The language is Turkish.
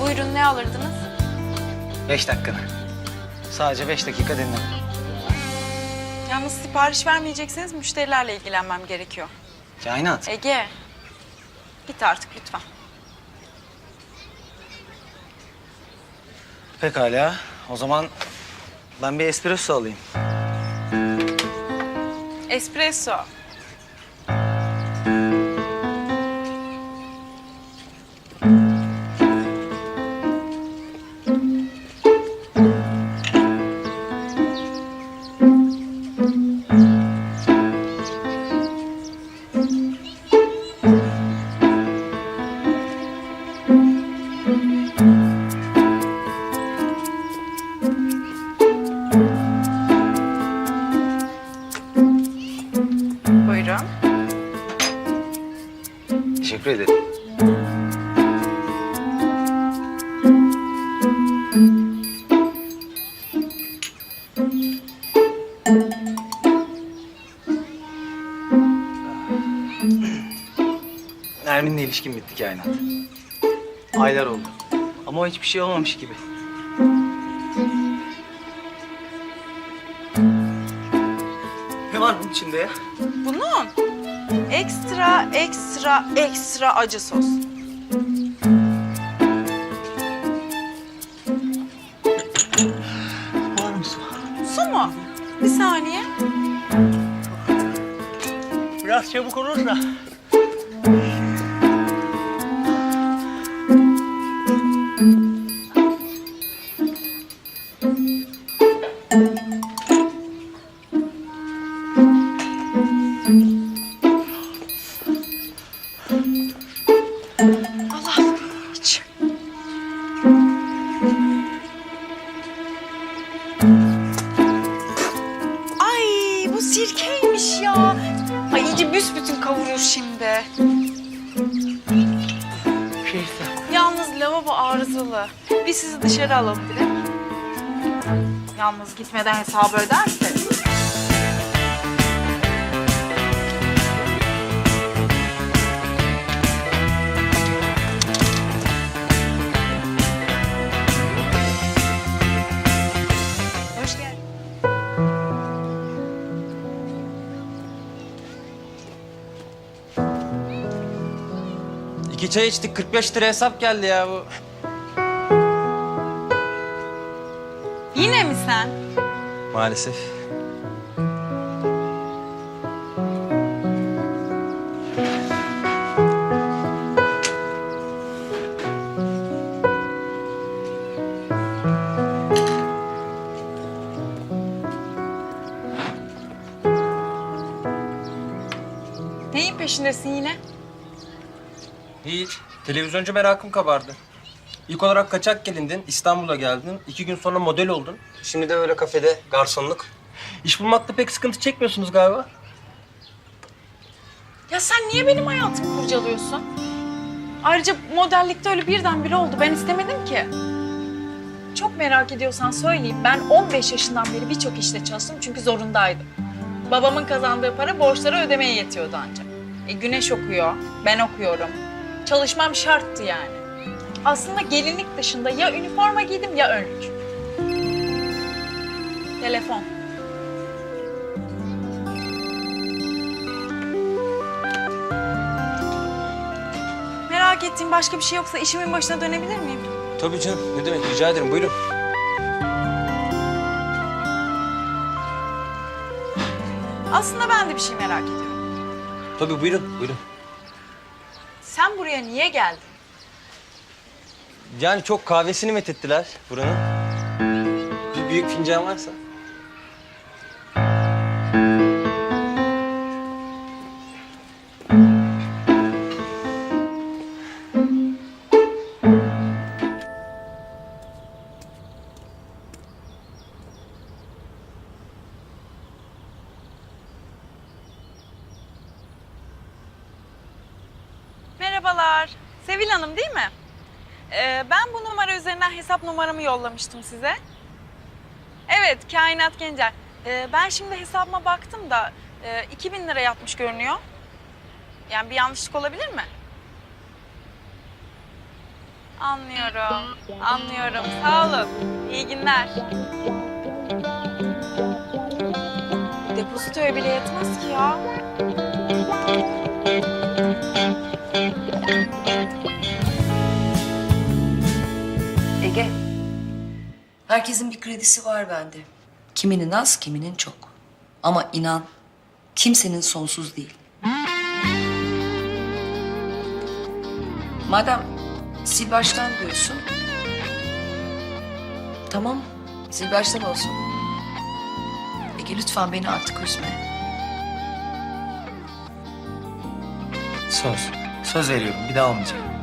Buyurun ne alırdınız? Beş dakikanı. Sadece beş dakika dinle. Yalnız sipariş vermeyecekseniz müşterilerle ilgilenmem gerekiyor. Kainat. Ege, git artık lütfen. Pekala. O zaman ben bir espresso alayım. Espresso. Teşekkür ederim. Nermin'le ilişkim bitti kainat. Aylar oldu. Ama o hiçbir şey olmamış gibi. Ne var bunun içinde ya? Bunun ekstra ekstra ekstra acı sos. Var mı su? Su mu? Bir saniye. Biraz çabuk olursa. Allah Ay bu sirkeymiş ya. Ay iyice büsbütün kavurur şimdi. Şeyse. Yalnız lavabo arızalı. Biz sizi dışarı alalım direkt. Yalnız gitmeden hesabı öderseniz. İki çay içtik 45 lira hesap geldi ya bu. Yine mi sen? Maalesef. Neyin peşindesin yine? Hiç. Televizyoncu merakım kabardı. İlk olarak kaçak gelindin, İstanbul'a geldin. iki gün sonra model oldun. Şimdi de böyle kafede garsonluk. İş bulmakta pek sıkıntı çekmiyorsunuz galiba. Ya sen niye benim hayatımı kurcalıyorsun? Ayrıca modellikte öyle birdenbire oldu. Ben istemedim ki. Çok merak ediyorsan söyleyeyim. Ben 15 yaşından beri birçok işte çalıştım çünkü zorundaydım. Babamın kazandığı para borçları ödemeye yetiyordu ancak. E, güneş okuyor, ben okuyorum. Çalışmam şarttı yani. Aslında gelinlik dışında ya üniforma giydim ya önlük. Telefon. Merak ettiğim başka bir şey yoksa işimin başına dönebilir miyim? Tabii canım. Ne demek rica ederim buyurun. Aslında ben de bir şey merak ediyorum. Tabii buyurun buyurun. Sen buraya niye geldin? Yani çok kahvesini methettiler buranın. Bir büyük fincan varsa. Merhabalar. Sevil Hanım değil mi? Ee, ben bu numara üzerinden hesap numaramı yollamıştım size. Evet, Kainat Gencer. Ee, ben şimdi hesabıma baktım da e, 2000 lira yatmış görünüyor. Yani bir yanlışlık olabilir mi? Anlıyorum. Anlıyorum. Sağ olun. İyi günler. Depozitoya bile yetmez ki ya. Ege. Herkesin bir kredisi var bende. Kiminin az, kiminin çok. Ama inan kimsenin sonsuz değil. Madem sil baştan diyorsun. Tamam, sil baştan olsun. Ege lütfen beni artık üzme. Söz. Söz veriyorum bir daha olmayacak.